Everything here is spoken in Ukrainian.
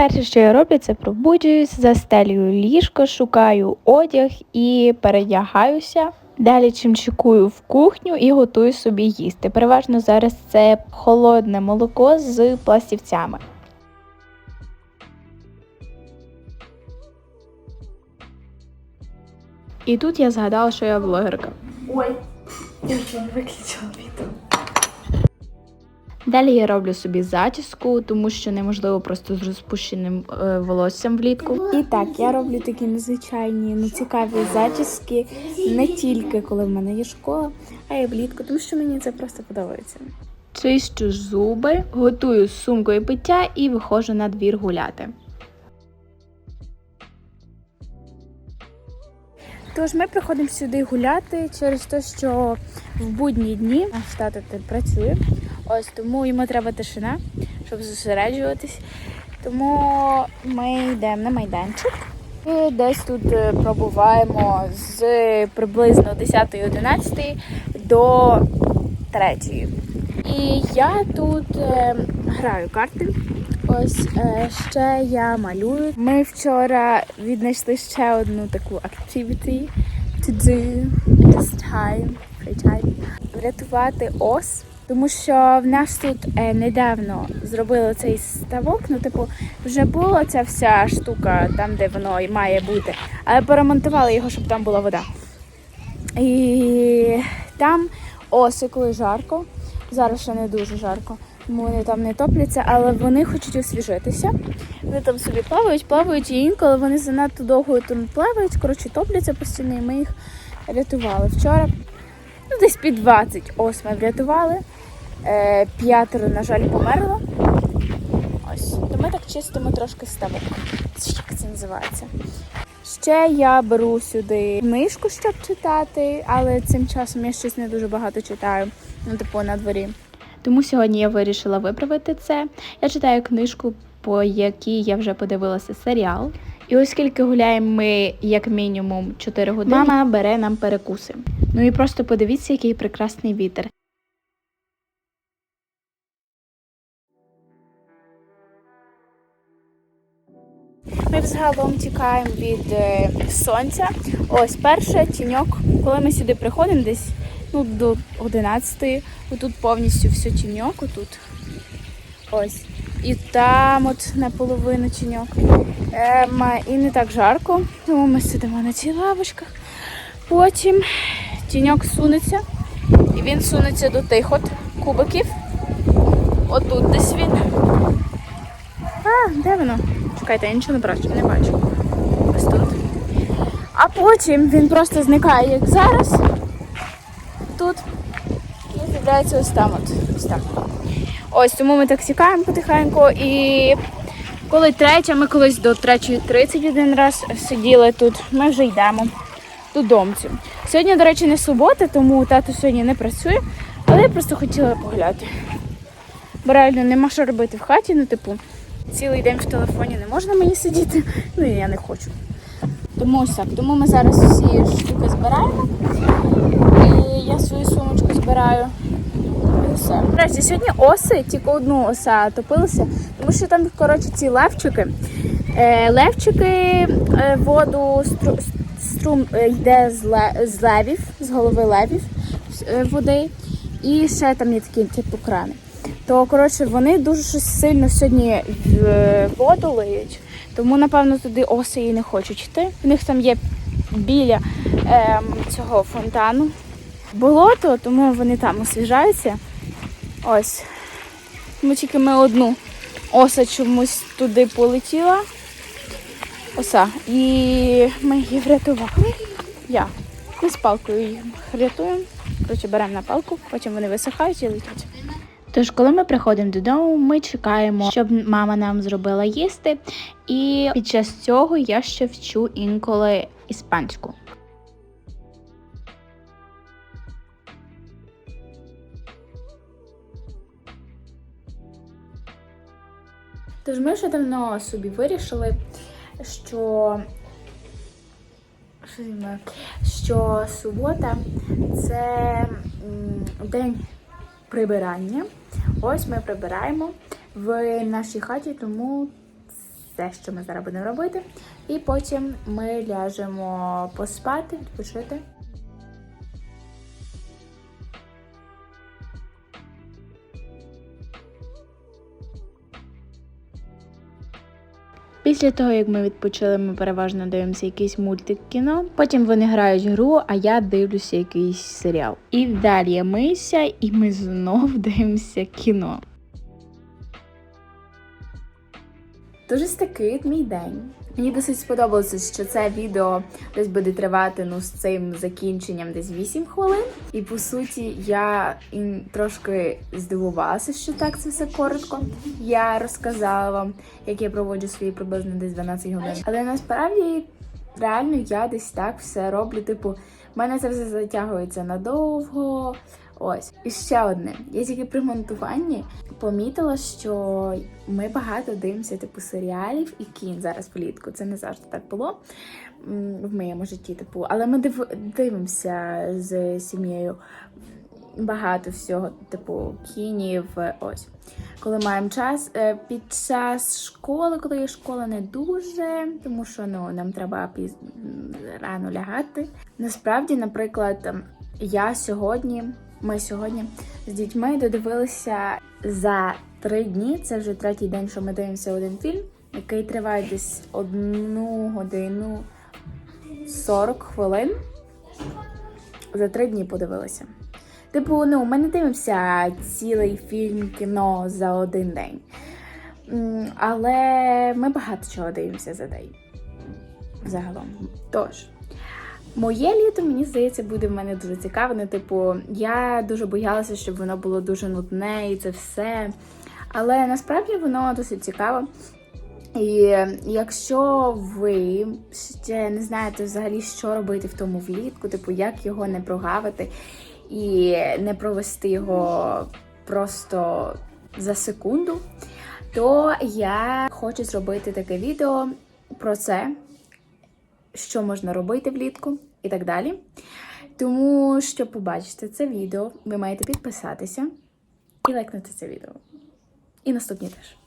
Перше, що я роблю, це пробуджуюсь, застелюю ліжко, шукаю одяг і передягаюся. Далі чимчикую в кухню і готую собі їсти. Переважно зараз це холодне молоко з пластівцями. І тут я згадала, що я блогерка. Ой, я не виключила відео. Далі я роблю собі зачіску, тому що неможливо просто з розпущеним е, волоссям влітку. І так, я роблю такі незвичайні, ну цікаві зачіски не тільки коли в мене є школа, а й влітку, тому що мені це просто подобається. Чищу зуби, готую з сумкою пиття і виходжу на двір гуляти. Тож ми приходимо сюди гуляти через те, що в будні дні наш тато працює. Ось тому йому треба тишина, щоб зосереджуватись. Тому ми йдемо на майданчик. І десь тут е, пробуваємо з приблизно 10-11 до 3. І я тут е, граю карти. Ось е, ще я малюю. Ми вчора віднайшли ще одну таку activity to do this time, free time. Врятувати ос. Тому що в нас тут е, недавно зробили цей ставок. Ну, типу, вже була ця вся штука там, де воно і має бути, але поремонтували його, щоб там була вода. І там оси, коли жарко. Зараз ще не дуже жарко, тому вони там не топляться, але вони хочуть освіжитися. Вони там собі плавають, плавають, і інколи вони занадто довго там плавають, коротше, топляться постійно, і ми їх рятували. Вчора, ну десь під 20 ос ми врятували. Е, п'ятеро, на жаль, померло. Ось. То ми так чистимо трошки ставок. Як це називається? Ще я беру сюди книжку, щоб читати, але цим часом я щось не дуже багато читаю. Ну, типу, на дворі. Тому сьогодні я вирішила виправити це. Я читаю книжку, по якій я вже подивилася серіал. І оскільки гуляємо ми як мінімум 4 години, мама бере нам перекуси. Ну і просто подивіться, який прекрасний вітер. Ми взагалом тікаємо від е, сонця. Ось перше тіньок, коли ми сюди приходимо, десь ну, до 11-ї, отут повністю все тіньок, отут. Ось. І там от наполовину тіньок. Ем, і не так жарко, тому ми сидимо на цих лавочках. Потім тіньок сунеться, і він сунеться до тих от кубиків. Отут десь він. А, де воно? Чекайте, я нічого не бачу, не бачу. Ось тут. А потім він просто зникає, як зараз. Тут. І з'являється ось там от. Ось так. Ось тому ми так сікаємо потихеньку. І коли третя, ми колись до 3.30 один раз сиділи тут, ми вже йдемо додому. Сьогодні, до речі, не субота, тому тато сьогодні не працює, але я просто хотіла погуляти. Бо реально нема що робити в хаті, ну типу, цілий день в телефоні не можна мені сидіти, ну і я не хочу. Тому ось так. Тому ми зараз всі штуки збираємо. І я свою сумочку збираю. І все. Сьогодні оси, тільки одну оса топилася, тому що там, коротше, ці левчики. Е, левчики е, воду стру, струм е, йде з, ле, з левів, з голови левів е, води. І ще там є такі типу крани то коротше вони дуже щось сильно сьогодні в е, воду лиють, тому напевно туди оси і не хочуть йти. В них там є біля ем, цього фонтану болото, тому вони там освіжаються. Ось. Тому тільки ми одну оса чомусь туди полетіла. Оса. І ми її врятували. Я. Ми з палкою їх рятуємо. Коротше, беремо на палку, потім вони висихають і летять. Тож, коли ми приходимо додому, ми чекаємо, щоб мама нам зробила їсти. І під час цього я ще вчу інколи іспанську. Тож ми вже давно собі вирішили, що, що, субота це день прибирання. Ось ми прибираємо в нашій хаті, тому все, що ми зараз будемо робити. І потім ми ляжемо поспати, відпочити. Після того, як ми відпочили, ми переважно дивимося якийсь мультик кіно. Потім вони грають гру, а я дивлюся якийсь серіал. І далі я мийся, і ми знов дивимося кіно. Дуже такий мій день. Мені досить сподобалося, що це відео десь буде тривати ну з цим закінченням десь 8 хвилин. І по суті, я трошки здивувалася, що так це все коротко. Я розказала вам, як я проводжу свої приблизно десь 12 годин. Але насправді реально я десь так все роблю. Типу, в мене це все затягується надовго. Ось і ще одне. Я тільки при монтуванні помітила, що ми багато дивимося типу серіалів і кін зараз влітку. Це не завжди так було в моєму житті. Типу, але ми див... дивимося з сім'єю багато всього, типу кінів. Ось коли маємо час. Е, Під час школи, коли є школа, не дуже, тому що ну нам треба піз... рано лягати. Насправді, наприклад, я сьогодні. Ми сьогодні з дітьми додивилися за три дні. Це вже третій день, що ми дивимося один фільм, який триває десь одну годину 40 хвилин. За три дні подивилися. Типу, ну, ми не дивимося цілий фільм кіно за один день. Але ми багато чого дивимося за день. Загалом. Тож. Моє літо, мені здається, буде в мене дуже цікаве. Ну, типу, я дуже боялася, щоб воно було дуже нудне і це все. Але насправді воно досить цікаве. І якщо ви ще не знаєте взагалі, що робити в тому влітку, типу, як його не прогавити і не провести його просто за секунду, то я хочу зробити таке відео про це, що можна робити влітку і так далі. Тому, щоб побачити це відео, ви маєте підписатися і лайкнути це відео. І наступні теж.